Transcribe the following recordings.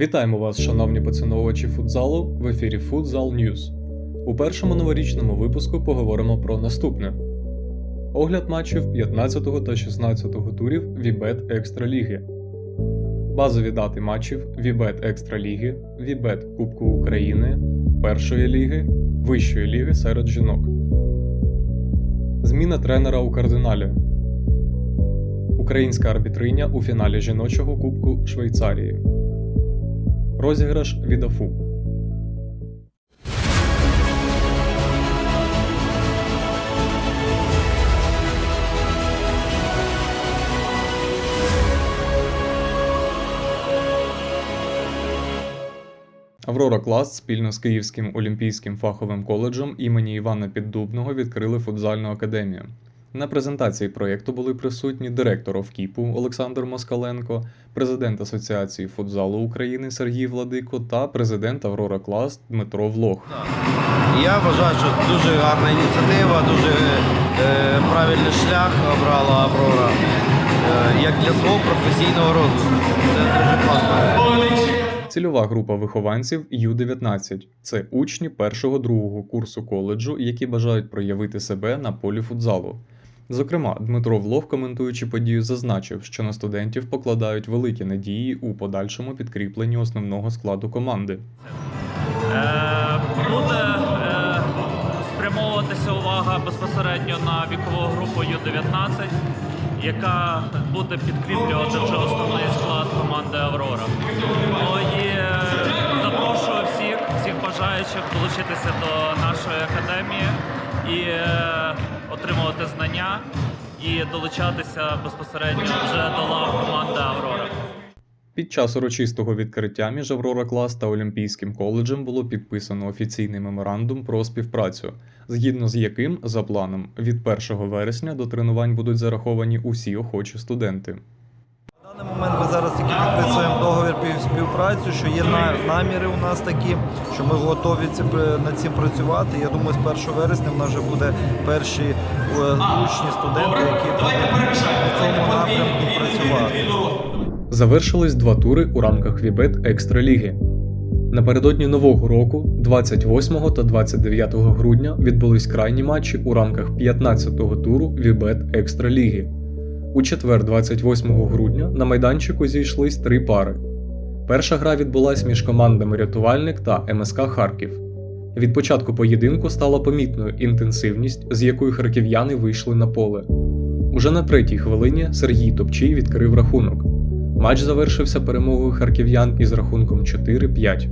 Вітаємо вас, шановні поціновувачі футзалу в ефірі Futsal News. У першому новорічному випуску поговоримо про наступне: огляд матчів 15 та 16 турів Вібет Екстраліги, базові дати матчів Вібет Екстраліги, Вібет Кубку України, Першої ліги, Вищої ліги серед жінок. Зміна тренера у кардиналі. Українська арбітриня у фіналі жіночого Кубку Швейцарії. Розіграш від АФУ. Аврора Клас спільно з Київським олімпійським фаховим коледжем імені Івана Піддубного відкрили футзальну академію. На презентації проєкту були присутні директор ОВКІПу Олександр Москаленко, президент Асоціації футзалу України Сергій Владико та президент Аврора Клас Дмитро Влох. Я вважаю, що дуже гарна ініціатива, дуже е, правильний шлях обрала Аврора е, як для свого професійного розвитку. Це дуже класно. Цільова група вихованців Ю-19 це учні першого-другого курсу коледжу, які бажають проявити себе на полі футзалу. Зокрема, Дмитро Влох, коментуючи подію, зазначив, що на студентів покладають великі надії у подальшому підкріпленні основного складу команди. Е, Буде е, спрямовуватися увага безпосередньо на вікову групу Ю-19, яка буде підкріплювати вже основний склад команди Аврора. Ну і е, запрошую всіх, всіх бажаючих долучитися до нашої академії і е, отримувати знання і долучатися безпосередньо вже до лав команди Аврора. Під час урочистого відкриття між Аврора Клас та Олімпійським коледжем було підписано офіційний меморандум про співпрацю, згідно з яким, за планом, від 1 вересня до тренувань будуть зараховані усі охочі студенти. На даний момент ми зараз тільки підписуємо договір що є наміри у нас такі, що ми готові над цим працювати. Я думаю, з 1 вересня в нас вже буде перші е, учні, студенти, які в цьому напрямку працювати. Завершились два тури у рамках Вібет Екстраліги. Напередодні нового року, 28 та 29 грудня, відбулись крайні матчі у рамках 15-го туру Вібет Екстраліги. У четвер, 28 грудня, на майданчику зійшлись три пари. Перша гра відбулась між командами Рятувальник та МСК Харків. Від початку поєдинку стала помітною інтенсивність, з якою харків'яни вийшли на поле. Уже на третій хвилині Сергій Топчий відкрив рахунок. Матч завершився перемогою харків'ян із рахунком 4-5.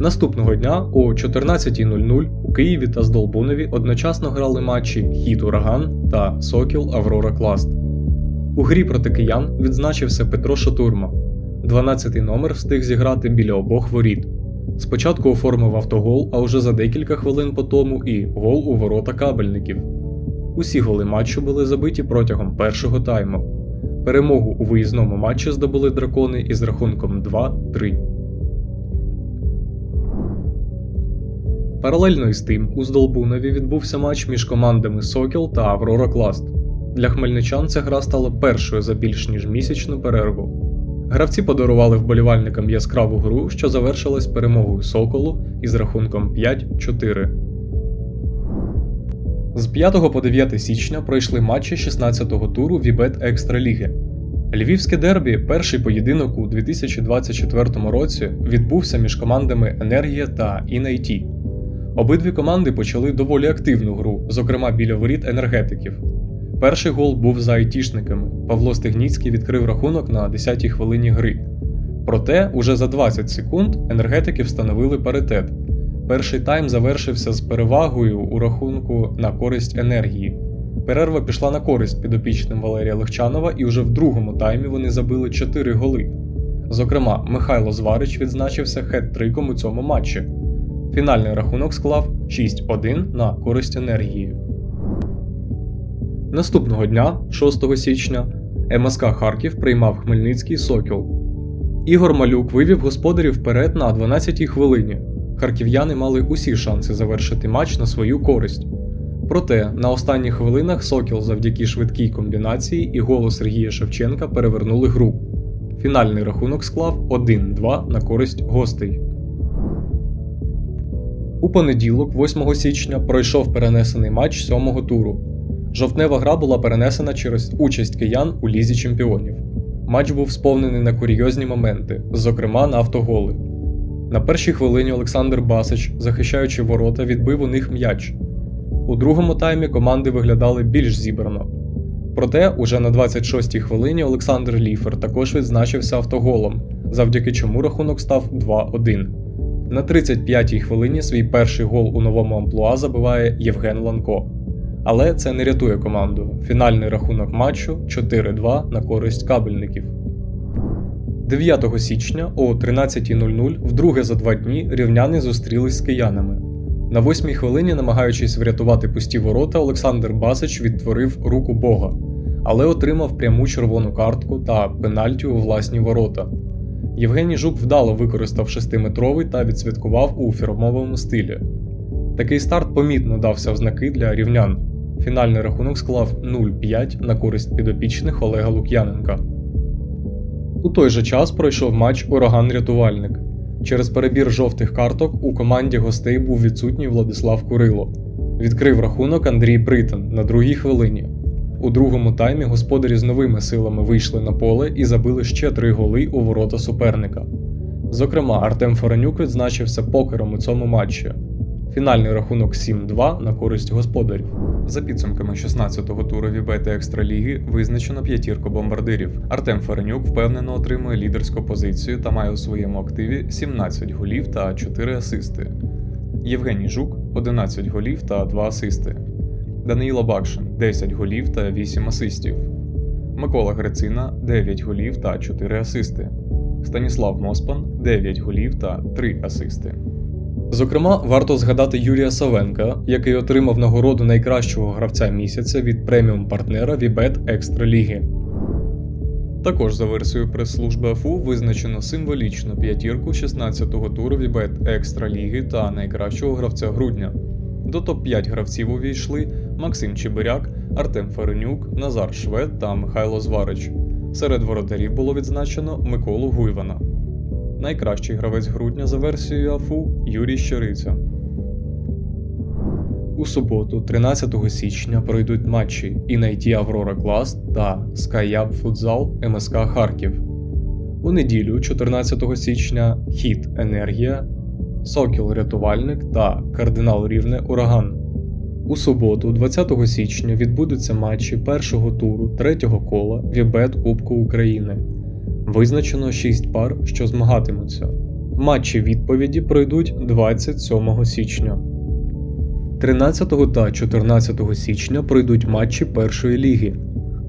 Наступного дня о 14.00 у Києві та Здолбунові одночасно грали матчі Хід Ураган та Сокіл Аврора Класт. У грі проти киян відзначився Петро Шатурма. 12-й номер встиг зіграти біля обох воріт. Спочатку оформив автогол, а вже за декілька хвилин по тому і гол у ворота кабельників. Усі голи матчу були забиті протягом першого тайму. Перемогу у виїзному матчі здобули дракони із рахунком 2-3. Паралельно із тим, у Здолбунові відбувся матч між командами Сокіл та Аврора Класт. Для хмельничан ця гра стала першою за більш ніж місячну перерву. Гравці подарували вболівальникам яскраву гру, що завершилась перемогою Соколу із рахунком 5-4. З 5 по 9 січня пройшли матчі 16-го туру Вібет Екстраліги. Львівське дербі, перший поєдинок у 2024 році, відбувся між командами Енергія та Інайті. Обидві команди почали доволі активну гру, зокрема біля воріт енергетиків. Перший гол був за айтішниками. Павло Стегніцький відкрив рахунок на 10-й хвилині гри. Проте, уже за 20 секунд енергетики встановили паритет. Перший тайм завершився з перевагою у рахунку на користь енергії. Перерва пішла на користь підопічним Валерія Легчанова, і вже в другому таймі вони забили 4 голи. Зокрема, Михайло Зварич відзначився хет-триком у цьому матчі. Фінальний рахунок склав 6-1 на користь енергії. Наступного дня, 6 січня, МСК Харків приймав Хмельницький Сокіл. Ігор Малюк вивів господарів вперед на 12-й хвилині. Харків'яни мали усі шанси завершити матч на свою користь. Проте на останніх хвилинах Сокіл завдяки швидкій комбінації і голу Сергія Шевченка перевернули гру. Фінальний рахунок склав 1-2 на користь гостей. У понеділок, 8 січня, пройшов перенесений матч сьомого туру. Жовтнева гра була перенесена через участь киян у лізі чемпіонів. Матч був сповнений на курйозні моменти, зокрема на автоголи. На першій хвилині Олександр Басич, захищаючи ворота, відбив у них м'яч. У другому таймі команди виглядали більш зібрано. Проте, уже на 26-й хвилині Олександр Ліфер також відзначився автоголом, завдяки чому рахунок став 2-1. На 35-й хвилині свій перший гол у новому амплуа забиває Євген Ланко. Але це не рятує команду. Фінальний рахунок матчу 4-2 на користь кабельників. 9 січня о 13.00 вдруге за два дні рівняни зустрілись з киянами. На восьмій хвилині, намагаючись врятувати пусті ворота, Олександр Басич відтворив руку Бога, але отримав пряму червону картку та пенальті у власні ворота. Євгеній Жук вдало використав шестиметровий та відсвяткував у фірмовому стилі. Такий старт помітно дався в знаки для рівнян. Фінальний рахунок склав 0-5 на користь підопічних Олега Лук'яненка. У той же час пройшов матч Ураган-рятувальник. Через перебір жовтих карток у команді гостей був відсутній Владислав Курило. Відкрив рахунок Андрій Бритон на другій хвилині. У другому таймі господарі з новими силами вийшли на поле і забили ще три голи у ворота суперника. Зокрема, Артем Фаранюк відзначився покером у цьому матчі. Фінальний рахунок 7-2 на користь господарів. За підсумками 16-го туру Вібети Екстраліги визначено п'ятірку бомбардирів. Артем Фаренюк впевнено отримує лідерську позицію та має у своєму активі 17 голів та 4 асисти. Євгеній Жук 11 голів та 2 асисти. Даниїла Бакшин 10 голів та 8 асистів. Микола Грицина 9 голів та 4 асисти. Станіслав Моспан 9 голів та 3 асисти. Зокрема, варто згадати Юрія Савенка, який отримав нагороду найкращого гравця місяця від преміум партнера Вібет Екстра Ліги. Також за версією прес-служби АФУ визначено символічну п'ятірку 16-го туру Вібет Екстра Ліги та найкращого гравця грудня. До топ-5 гравців увійшли Максим Чебиряк, Артем Ференюк, Назар Швед та Михайло Зварич. Серед воротарів було відзначено Миколу Гуйвана. Найкращий гравець грудня за версією АФУ Юрій Щориця. У суботу, 13 січня, пройдуть матчі Інайті Аврора Клас та Скайяб Футзал МСК Харків. У неділю, 14 січня, Хіт Енергія, Сокіл Рятувальник та Кардинал Рівне Ураган. У суботу, 20 січня, відбудуться матчі першого туру третього кола Вібет Кубку України. Визначено 6 пар, що змагатимуться. Матчі відповіді пройдуть 27 січня. 13 та 14 січня пройдуть матчі першої ліги.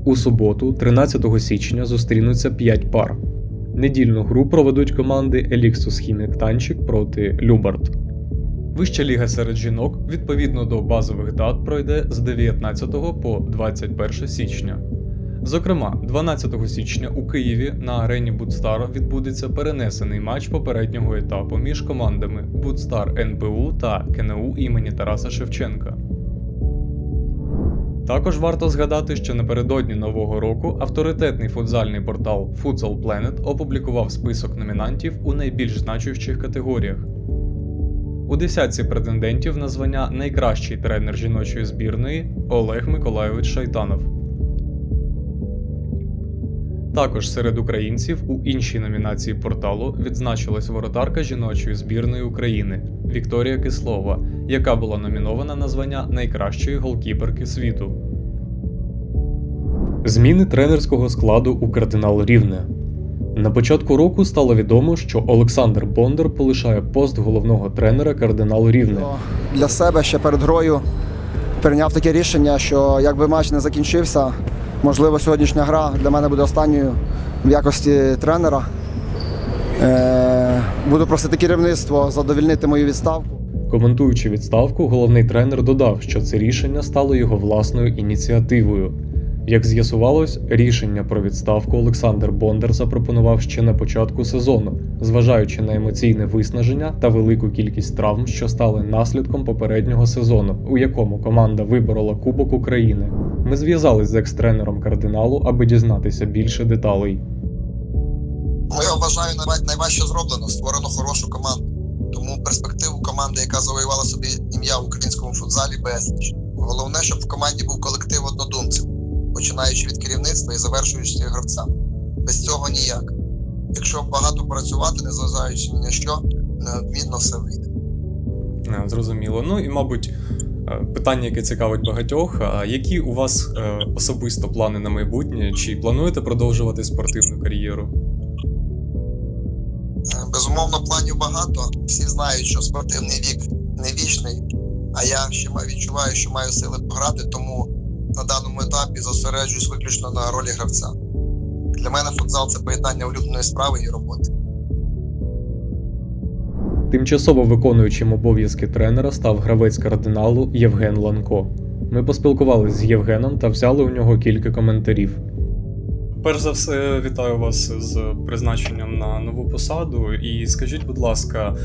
У суботу, 13 січня, зустрінуться 5 пар. Недільну гру проведуть команди Еліксус Хімік Танчик проти Любард. Вища ліга серед жінок відповідно до базових дат пройде з 19 по 21 січня. Зокрема, 12 січня у Києві на арені Будстар відбудеться перенесений матч попереднього етапу між командами Будстар НПУ та КНУ імені Тараса Шевченка. Також варто згадати, що напередодні нового року авторитетний футзальний портал Futsal Planet опублікував список номінантів у найбільш значущих категоріях. У десятці претендентів на звання найкращий тренер жіночої збірної Олег Миколайович Шайтанов. Також серед українців у іншій номінації порталу відзначилась воротарка жіночої збірної України Вікторія Кислова, яка була номінована на звання найкращої голкіперки світу. Зміни тренерського складу у кардинал Рівне. На початку року стало відомо, що Олександр Бондар полишає пост головного тренера кардинал Рівне. для себе ще перед грою прийняв таке рішення, що якби матч не закінчився, можливо, сьогоднішня гра для мене буде останньою в якості тренера. Е, буду просити керівництво задовільнити мою відставку. Коментуючи відставку, головний тренер додав, що це рішення стало його власною ініціативою. Як з'ясувалось, рішення про відставку Олександр Бондар запропонував ще на початку сезону, зважаючи на емоційне виснаження та велику кількість травм, що стали наслідком попереднього сезону, у якому команда виборола Кубок України. Ми зв'язались з екс-тренером кардиналу, аби дізнатися більше деталей. Я вважаю, найва- найважче зроблено. Створено хорошу команду. Тому перспективу команди, яка завоювала собі ім'я в українському футзалі, безліч. Головне, щоб в команді був колектив однодумців, починаючи від керівництва і завершуючи гравцями. Без цього ніяк. Якщо багато працювати, незважаючи ні на що, неодмінно все вийде. Е, Зрозуміло. Ну і, мабуть, е, питання, яке цікавить багатьох. А які у вас е, особисто плани на майбутнє? Чи плануєте продовжувати спортивну кар'єру? Безумовно, планів багато. Всі знають, що спортивний вік не вічний, а я ще відчуваю, що маю сили пограти, тому на даному етапі зосереджуюсь виключно на ролі гравця. Для мене футзал це поєднання улюбленої справи і роботи. Тимчасово виконуючим обов'язки тренера став гравець кардиналу Євген Ланко. Ми поспілкувалися з Євгеном та взяли у нього кілька коментарів. Перш за все, вітаю вас з призначенням на нову посаду. І скажіть, будь ласка,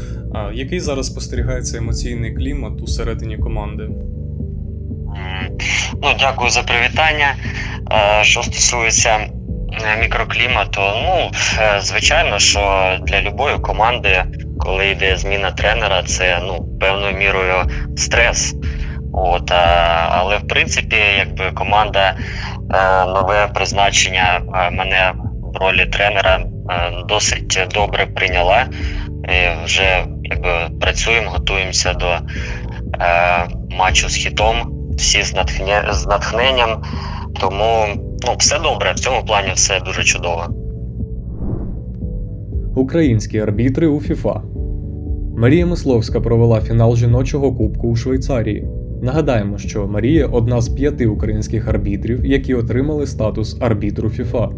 який зараз спостерігається емоційний клімат у середині команди? Ну, дякую за привітання. Е, Що стосується е, мікроклімату, ну, е, звичайно, що для любої команди, коли йде зміна тренера, це ну, певною мірою стрес. От, але в принципі, якби команда нове призначення мене в ролі тренера досить добре прийняла. І вже якби працюємо, готуємося до матчу з хітом всі з, натхне... з натхненням. Тому ну, все добре, в цьому плані все дуже чудово. Українські арбітри у ФІФА. Марія Мисловська провела фінал жіночого кубку у Швейцарії. Нагадаємо, що Марія одна з п'яти українських арбітрів, які отримали статус арбітру ФІФА.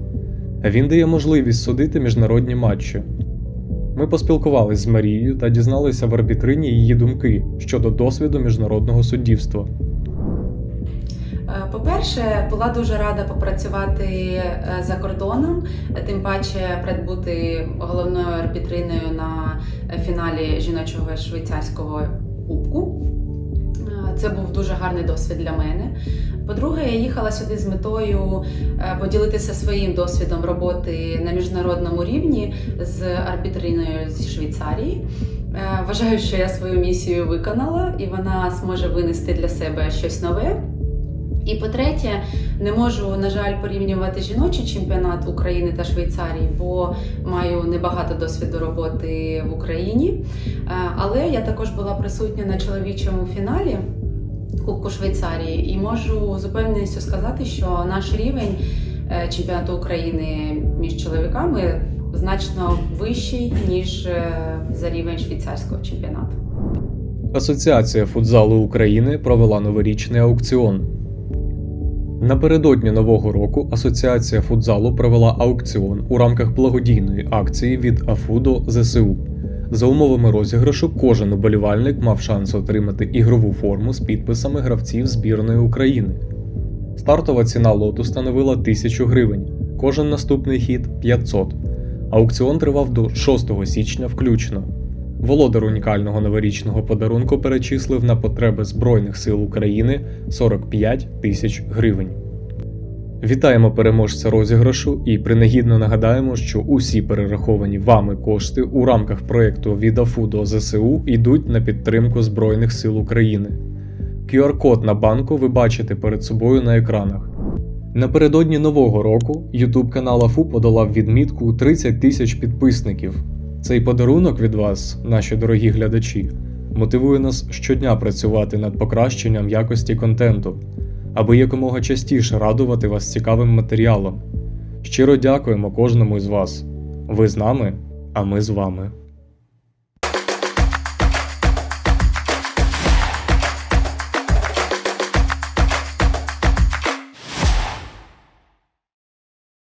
Він дає можливість судити міжнародні матчі. Ми поспілкувалися з Марією та дізналися в арбітрині її думки щодо досвіду міжнародного суддівства. Е, По-перше, була дуже рада попрацювати е, за кордоном, тим паче придбути головною арбітриною на фіналі жіночого швейцарського кубку. Е, Це був дуже гарний досвід для мене. По-друге, я їхала сюди з метою поділитися своїм досвідом роботи на міжнародному рівні з арбітриною зі Швейцарії. Вважаю, що я свою місію виконала, і вона зможе винести для себе щось нове. І по-третє, не можу, на жаль, порівнювати жіночий чемпіонат України та Швейцарії, бо маю небагато досвіду роботи в Україні. Е, Але я також була присутня на чоловічому фіналі Кубку Швейцарії і можу з упевненістю сказати, що наш рівень е, чемпіонату України між чоловіками значно вищий, ніж е, за рівень швейцарського чемпіонату. Асоціація футзалу України провела новорічний аукціон. Напередодні нового року Асоціація футзалу провела аукціон у рамках благодійної акції від АФУ до ЗСУ. За умовами розіграшу, кожен уболівальник мав шанс отримати ігрову форму з підписами гравців збірної України. Стартова ціна лоту становила 1000 гривень, кожен наступний хід 500. Аукціон тривав до 6 січня включно. Володар унікального новорічного подарунку перечислив на потреби Збройних сил України 45 тисяч гривень. Вітаємо переможця розіграшу і принагідно нагадаємо, що усі перераховані вами кошти у рамках проєкту від АФУ до ЗСУ йдуть на підтримку Збройних сил України. QR-код на банку ви бачите перед собою на екранах. Напередодні нового року YouTube канал АФУ подолав відмітку у 30 тисяч підписників. Цей подарунок від вас, наші дорогі глядачі, мотивує нас щодня працювати над покращенням якості контенту, аби якомога частіше радувати вас цікавим матеріалом. Щиро дякуємо кожному із вас. Ви з нами, а ми з вами.